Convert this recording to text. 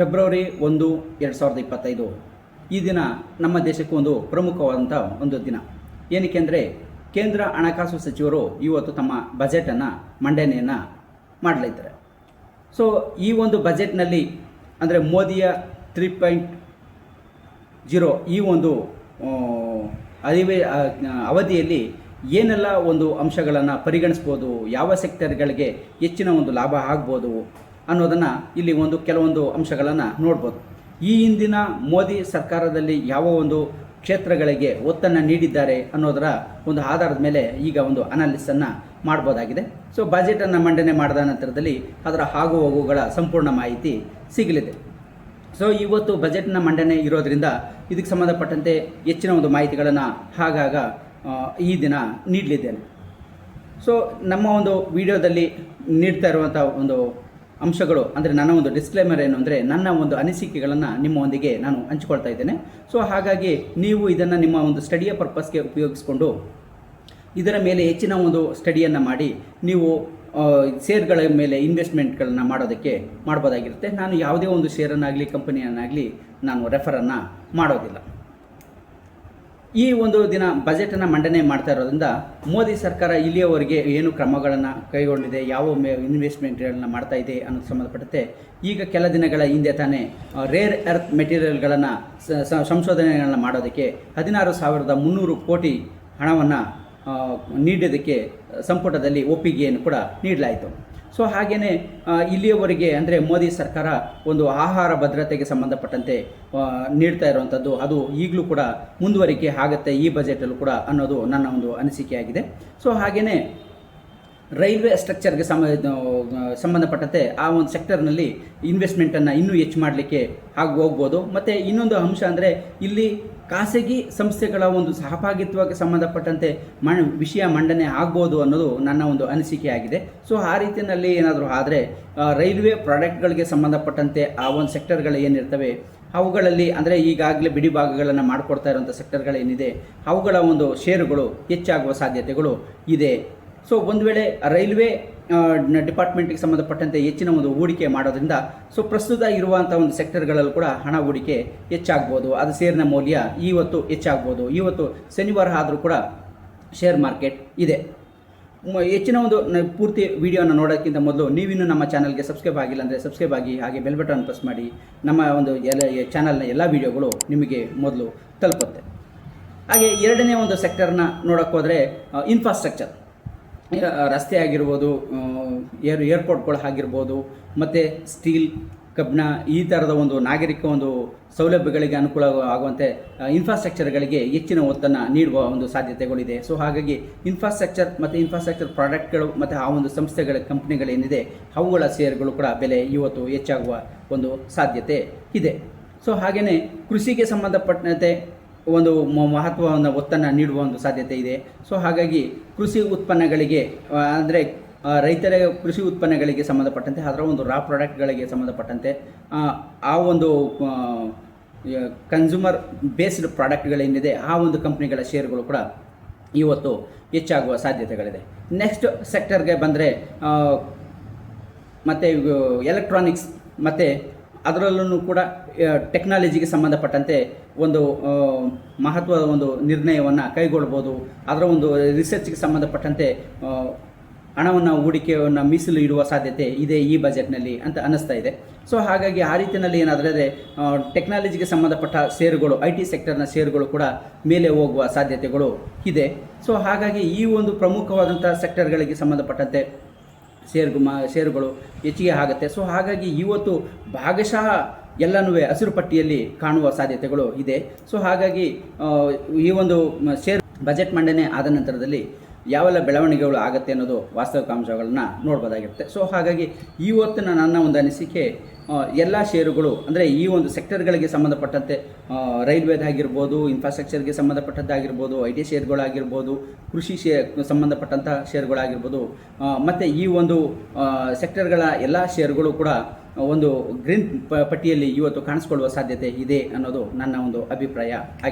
February ಒಂದು, ಎರಡು ಸಾವಿರದ ಇಪ್ಪತ್ತೈದು. ಈ ದಿನ ನಮ್ಮ ದೇಶಕ್ಕೆ ಒಂದು ಪ್ರಮುಖವಾದಂಥ ಒಂದು ದಿನ. ಏನಕ್ಕೆ ಅಂದರೆ ಕೇಂದ್ರ ಹಣಕಾಸು ಸಚಿವರು ಇವತ್ತು ತಮ್ಮ ಬಜೆಟನ್ನು ಮಂಡನೆಯನ್ನು ಮಾಡಲಿದ್ದಾರೆ. ಸೊ ಈ ಒಂದು ಬಜೆಟ್ನಲ್ಲಿ ಅಂದರೆ ಮೋದಿಯ ತ್ರೀ ಪಾಯಿಂಟ್ ಜೀರೋ ಈ ಒಂದು ಅಧಿವೇ ಅವಧಿಯಲ್ಲಿ ಏನೆಲ್ಲ ಒಂದು ಅಂಶಗಳನ್ನು ಪರಿಗಣಿಸ್ಬೋದು, ಯಾವ ಸೆಕ್ಟರ್ಗಳಿಗೆ ಹೆಚ್ಚಿನ ಒಂದು ಲಾಭ ಆಗ್ಬೋದು ಅನ್ನೋದನ್ನು ಇಲ್ಲಿ ಒಂದು ಕೆಲವೊಂದು ಅಂಶಗಳನ್ನು ನೋಡ್ಬೋದು. ಈ ಹಿಂದಿನ ಮೋದಿ ಸರ್ಕಾರದಲ್ಲಿ ಯಾವ ಒಂದು ಕ್ಷೇತ್ರಗಳಿಗೆ ಒತ್ತನ್ನು ನೀಡಿದ್ದಾರೆ ಅನ್ನೋದರ ಒಂದು ಆಧಾರದ ಮೇಲೆ ಈಗ ಒಂದು ಅನಾಲಿಸನ್ನು ಮಾಡ್ಬೋದಾಗಿದೆ. ಸೊ ಬಜೆಟನ್ನು ಮಂಡನೆ ಮಾಡಿದ ನಂತರದಲ್ಲಿ ಅದರ ಆಗು ಹೋಗುಗಳ ಸಂಪೂರ್ಣ ಮಾಹಿತಿ ಸಿಗಲಿದೆ. ಸೊ ಇವತ್ತು ಬಜೆಟ್ನ ಮಂಡನೆ ಇರೋದರಿಂದ ಇದಕ್ಕೆ ಸಂಬಂಧಪಟ್ಟಂತೆ ಹೆಚ್ಚಿನ ಒಂದು ಮಾಹಿತಿಗಳನ್ನು ಹಾಗಾಗ ಈ ದಿನ ನೀಡಲಿದ್ದೇನೆ. ಸೊ ನಮ್ಮ ಒಂದು ವಿಡಿಯೋದಲ್ಲಿ ನೀಡ್ತಾ ಇರುವಂಥ ಒಂದು ಅಂಶಗಳು, ಅಂದರೆ ನನ್ನ ಒಂದು ಡಿಸ್ಕ್ಲೇಮರ್ ಏನು ಅಂದರೆ ನನ್ನ ಒಂದು ಅನಿಸಿಕೆಗಳನ್ನು ನಿಮ್ಮೊಂದಿಗೆ ನಾನು ಹಂಚಿಕೊಳ್ತಾ ಇದ್ದೇನೆ. ಸೊ ಹಾಗಾಗಿ ನೀವು ಇದನ್ನು ನಿಮ್ಮ ಒಂದು ಸ್ಟಡಿಯ ಪರ್ಪಸ್ಗೆ ಉಪಯೋಗಿಸ್ಕೊಂಡು ಇದರ ಮೇಲೆ ಹೆಚ್ಚಿನ ಒಂದು ಸ್ಟಡಿಯನ್ನು ಮಾಡಿ, ನೀವು ಶೇರ್ಗಳ ಮೇಲೆ ಇನ್ವೆಸ್ಟ್ಮೆಂಟ್ಗಳನ್ನು ಮಾಡೋದಕ್ಕೆ ಮಾಡ್ಬೋದಾಗಿರುತ್ತೆ. ನಾನು ಯಾವುದೇ ಒಂದು ಶೇರನ್ನಾಗಲಿ ಕಂಪನಿಯನ್ನಾಗಲಿ ನಾನು ರೆಫರನ್ನು ಮಾಡೋದಿಲ್ಲ. ಈ ಒಂದು ದಿನ ಬಜೆಟನ್ನು ಮಂಡನೆ ಮಾಡ್ತಾ ಇರೋದ್ರಿಂದ ಮೋದಿ ಸರ್ಕಾರ ಇಲ್ಲಿಯವರೆಗೆ ಏನು ಕ್ರಮಗಳನ್ನು ಕೈಗೊಂಡಿದೆ, ಯಾವ ಮೇ ಇನ್ವೆಸ್ಟ್ಮೆಂಟ್ಗಳನ್ನ ಮಾಡ್ತಾ ಇದೆ ಅನ್ನೋದು ಸಂಬಂಧಪಟ್ಟಂತೆ ಈಗ ಕೆಲ ದಿನಗಳ ಹಿಂದೆ ತಾನೇ ರೇರ್ ಎರ್ತ್ ಮೆಟೀರಿಯಲ್ಗಳನ್ನು ಸಂಶೋಧನೆಗಳನ್ನು ಮಾಡೋದಕ್ಕೆ ಹದಿನಾರು ಸಾವಿರದ ಮುನ್ನೂರು ಕೋಟಿ ಹಣವನ್ನು ನೀಡೋದಕ್ಕೆ ಸಂಪುಟದಲ್ಲಿ ಒಪ್ಪಿಗೆಯನ್ನು ಕೂಡ ನೀಡಲಾಯಿತು. ಸೊ ಹಾಗೆಯೇ ಇಲ್ಲಿಯವರೆಗೆ ಅಂದರೆ ಮೋದಿ ಸರ್ಕಾರ ಒಂದು ಆಹಾರ ಭದ್ರತೆಗೆ ಸಂಬಂಧಪಟ್ಟಂತೆ ನೀಡ್ತಾ ಇರುವಂಥದ್ದು ಅದು ಈಗಲೂ ಕೂಡ ಮುಂದುವರಿಕೆ ಆಗುತ್ತೆ ಈ ಬಜೆಟಲ್ಲೂ ಕೂಡ ಅನ್ನೋದು ನನ್ನ ಒಂದು ಅನಿಸಿಕೆಯಾಗಿದೆ. ಸೊ ಹಾಗೆಯೇ ರೈಲ್ವೆ ಸ್ಟ್ರಕ್ಚರ್ಗೆ ಸಮ ಸಂಬಂಧಪಟ್ಟಂತೆ ಆ ಒಂದು ಸೆಕ್ಟರ್ನಲ್ಲಿ ಇನ್ವೆಸ್ಟ್ಮೆಂಟನ್ನು ಇನ್ನೂ ಹೆಚ್ಚು ಮಾಡಲಿಕ್ಕೆ ಆಗಿ ಹೋಗ್ಬೋದು. ಮತ್ತು ಇನ್ನೊಂದು ಅಂಶ ಅಂದರೆ ಇಲ್ಲಿ ಖಾಸಗಿ ಸಂಸ್ಥೆಗಳ ಒಂದು ಸಹಭಾಗಿತ್ವಕ್ಕೆ ಸಂಬಂಧಪಟ್ಟಂತೆ ಮಣ, ವಿಷಯ ಮಂಡನೆ ಆಗ್ಬೋದು ಅನ್ನೋದು ನನ್ನ ಒಂದು ಅನಿಸಿಕೆಯಾಗಿದೆ. ಸೊ, ಆ ರೀತಿಯಲ್ಲಿ ಏನಾದರೂ ಆದರೆ ರೈಲ್ವೆ ಪ್ರಾಡಕ್ಟ್ಗಳಿಗೆ ಸಂಬಂಧಪಟ್ಟಂತೆ ಆ ಒಂದು ಸೆಕ್ಟರ್ಗಳು ಏನಿರ್ತವೆ, ಅವುಗಳಲ್ಲಿ ಅಂದರೆ ಈಗಾಗಲೇ ಬಿಡಿ ಭಾಗಗಳನ್ನು ಮಾಡಿಕೊಡ್ತಾ ಇರುವಂಥ ಸೆಕ್ಟರ್ಗಳೇನಿದೆ, ಅವುಗಳ ಒಂದು ಷೇರುಗಳು ಹೆಚ್ಚಾಗುವ ಸಾಧ್ಯತೆಗಳು ಇದೆ. ಸೊ ಒಂದು ವೇಳೆ ರೈಲ್ವೆ ಡಿಪಾರ್ಟ್ಮೆಂಟ್ಗೆ ಸಂಬಂಧಪಟ್ಟಂತೆ ಹೆಚ್ಚಿನ ಒಂದು ಹೂಡಿಕೆ ಮಾಡೋದ್ರಿಂದ ಸೊ ಪ್ರಸ್ತುತ ಇರುವಂಥ ಒಂದು ಸೆಕ್ಟರ್ಗಳಲ್ಲೂ ಕೂಡ ಹಣ ಹೂಡಿಕೆ ಹೆಚ್ಚಾಗ್ಬೋದು. ಅದು ಷೇರಿನ ಮೌಲ್ಯ ಇವತ್ತು ಹೆಚ್ಚಾಗ್ಬೋದು. ಇವತ್ತು ಶನಿವಾರ ಆದರೂ ಕೂಡ ಶೇರ್ ಮಾರ್ಕೆಟ್ ಇದೆ. ಹೆಚ್ಚಿನ ಒಂದು ಪೂರ್ತಿ ವಿಡಿಯೋನ ನೋಡೋಕ್ಕಿಂತ ಮೊದಲು ನೀವಿನ್ನೂ ನಮ್ಮ ಚಾನಲ್ಗೆ ಸಬ್ಸ್ಕ್ರೈಬ್ ಆಗಿಲ್ಲ ಅಂದರೆ ಸಬ್ಸ್ಕ್ರೈಬ್ ಆಗಿ, ಹಾಗೆ ಬೆಲ್ ಬಟನ್ ಪ್ರೆಸ್ ಮಾಡಿ. ನಮ್ಮ ಒಂದು ಎಲ್ಲ ಚಾನಲ್ನ ಎಲ್ಲ ವಿಡಿಯೋಗಳು ನಿಮಗೆ ಮೊದಲು ತಲುಪುತ್ತೆ. ಹಾಗೆ ಎರಡನೇ ಒಂದು ಸೆಕ್ಟರ್ನ ನೋಡೋಕ್ಕೋದ್ರೆ ಇನ್ಫ್ರಾಸ್ಟ್ರಕ್ಚರ್ ರಸ್ತೆ ಆಗಿರ್ಬೋದು ಏರ್, ಏರ್ಪೋರ್ಟ್ಗಳು ಆಗಿರ್ಬೋದು, ಮತ್ತು ಸ್ಟೀಲ್, ಕಬ್ಬಿಣ, ಈ ಥರದ ಒಂದು ನಾಗರಿಕ ಒಂದು ಸೌಲಭ್ಯಗಳಿಗೆ ಅನುಕೂಲ ಆಗುವಂತೆ ಇನ್ಫ್ರಾಸ್ಟ್ರಕ್ಚರ್ಗಳಿಗೆ ಹೆಚ್ಚಿನ ಒತ್ತನ್ನು ನೀಡುವ ಒಂದು ಸಾಧ್ಯತೆಗಳಿದೆ. ಸೊ ಹಾಗಾಗಿ ಇನ್ಫ್ರಾಸ್ಟ್ರಕ್ಚರ್ ಮತ್ತು ಇನ್ಫ್ರಾಸ್ಟ್ರಕ್ಚರ್ ಪ್ರಾಡಕ್ಟ್ಗಳು ಮತ್ತು ಆ ಒಂದು ಸಂಸ್ಥೆಗಳ ಕಂಪ್ನಿಗಳೇನಿದೆ ಅವುಗಳ ಶೇರ್ಗಳು ಕೂಡ ಬೆಲೆ ಇವತ್ತು ಹೆಚ್ಚಾಗುವ ಒಂದು ಸಾಧ್ಯತೆ ಇದೆ. ಸೊ ಹಾಗೆಯೇ ಕೃಷಿಗೆ ಸಂಬಂಧಪಟ್ಟಂತೆ ಒಂದು ಮಹತ್ವವನ್ನು ಒತ್ತನ್ನು ನೀಡುವ ಒಂದು ಸಾಧ್ಯತೆ ಇದೆ. ಸೊ ಹಾಗಾಗಿ ಕೃಷಿ ಉತ್ಪನ್ನಗಳಿಗೆ ಅಂದರೆ ರೈತರ ಕೃಷಿ ಉತ್ಪನ್ನಗಳಿಗೆ ಸಂಬಂಧಪಟ್ಟಂತೆ ಅದರ ಒಂದು ರಾ ಪ್ರಾಡಕ್ಟ್ಗಳಿಗೆ ಸಂಬಂಧಪಟ್ಟಂತೆ ಆ, ಆ ಒಂದು ಕನ್ಸ್ಯೂಮರ್ ಬೇಸ್ಡ್ ಪ್ರಾಡಕ್ಟ್ಗಳೇನಿದೆ ಆ ಒಂದು ಕಂಪ್ನಿಗಳ ಶೇರ್ಗಳು ಕೂಡ ಇವತ್ತು ಹೆಚ್ಚಾಗುವ ಸಾಧ್ಯತೆಗಳಿದೆ. ನೆಕ್ಸ್ಟ್ ಸೆಕ್ಟರ್ಗೆ ಬಂದರೆ ಮತ್ತು ಎಲೆಕ್ಟ್ರಾನಿಕ್ಸ್ ಮತ್ತು ಅದರಲ್ಲೂ ಕೂಡ ಟೆಕ್ನಾಲಜಿಗೆ ಸಂಬಂಧಪಟ್ಟಂತೆ ಒಂದು ಮಹತ್ವದ ಒಂದು ನಿರ್ಣಯವನ್ನು ಕೈಗೊಳ್ಬೋದು. ಅದರ ಒಂದು ರಿಸರ್ಚ್ಗೆ ಸಂಬಂಧಪಟ್ಟಂತೆ ಹಣವನ್ನು, ಹೂಡಿಕೆಯನ್ನು ಮೀಸಲು ಇಡುವ ಸಾಧ್ಯತೆ ಇದೆ ಈ ಬಜೆಟ್ನಲ್ಲಿ ಅಂತ ಅನ್ನಿಸ್ತಾ ಇದೆ. ಸೊ ಹಾಗಾಗಿ ಆ ರೀತಿಯಲ್ಲಿ ಏನಾದರೆ ಟೆಕ್ನಾಲಜಿಗೆ ಸಂಬಂಧಪಟ್ಟ ಷೇರುಗಳು ಐ ಟಿ ಸೆಕ್ಟರ್ನ ಷೇರುಗಳು ಕೂಡ ಮೇಲೆ ಹೋಗುವ ಸಾಧ್ಯತೆಗಳು ಇದೆ. ಸೊ ಹಾಗಾಗಿ ಈ ಒಂದು ಪ್ರಮುಖವಾದಂಥ ಸೆಕ್ಟರ್ಗಳಿಗೆ ಸಂಬಂಧಪಟ್ಟಂತೆ ಶೇರ್ ಮಾ ಷೇರುಗಳು ಹೆಚ್ಚಿಗೆ ಆಗುತ್ತೆ. ಸೊ ಹಾಗಾಗಿ ಇವತ್ತು ಭಾಗಶಃ ಎಲ್ಲನೂ ಹಸಿರು ಪಟ್ಟಿಯಲ್ಲಿ ಕಾಣುವ ಸಾಧ್ಯತೆಗಳು ಇದೆ. ಸೊ ಹಾಗಾಗಿ ಈ ಒಂದು ಶೇರ್ ಬಜೆಟ್ ಮಂಡನೆ ಆದ ನಂತರದಲ್ಲಿ ಯಾವೆಲ್ಲ ಬೆಳವಣಿಗೆಗಳು ಆಗುತ್ತೆ ಅನ್ನೋದು ವಾಸ್ತವಿಕಾಂಶಗಳನ್ನ ನೋಡ್ಬೋದಾಗಿರುತ್ತೆ. ಸೊ ಹಾಗಾಗಿ ಇವತ್ತಿನ ನನ್ನ ಒಂದು ಅನಿಸಿಕೆ ಎಲ್ಲ ಷೇರುಗಳು, ಅಂದರೆ ಈ ಒಂದು ಸೆಕ್ಟರ್ಗಳಿಗೆ ಸಂಬಂಧಪಟ್ಟಂತೆ ರೈಲ್ವೇದಾಗಿರ್ಬೋದು ಇನ್ಫ್ರಾಸ್ಟ್ರಕ್ಚರ್ಗೆ ಸಂಬಂಧಪಟ್ಟದ್ದಾಗಿರ್ಬೋದು, ಐ ಟಿ ಶೇರ್ಗಳಾಗಿರ್ಬೋದು ಕೃಷಿ ಶೇ, ಸಂಬಂಧಪಟ್ಟಂಥ ಷೇರುಗಳಾಗಿರ್ಬೋದು ಮತ್ತು ಈ ಒಂದು ಸೆಕ್ಟರ್ಗಳ ಎಲ್ಲ ಶೇರುಗಳು ಕೂಡ ಒಂದು ಗ್ರೀನ್ ಪಟ್ಟಿಯಲ್ಲಿ ಇವತ್ತು ಕಾಣಿಸ್ಕೊಳ್ಳುವ ಸಾಧ್ಯತೆ ಇದೆ ಅನ್ನೋದು ನನ್ನ ಒಂದು ಅಭಿಪ್ರಾಯ.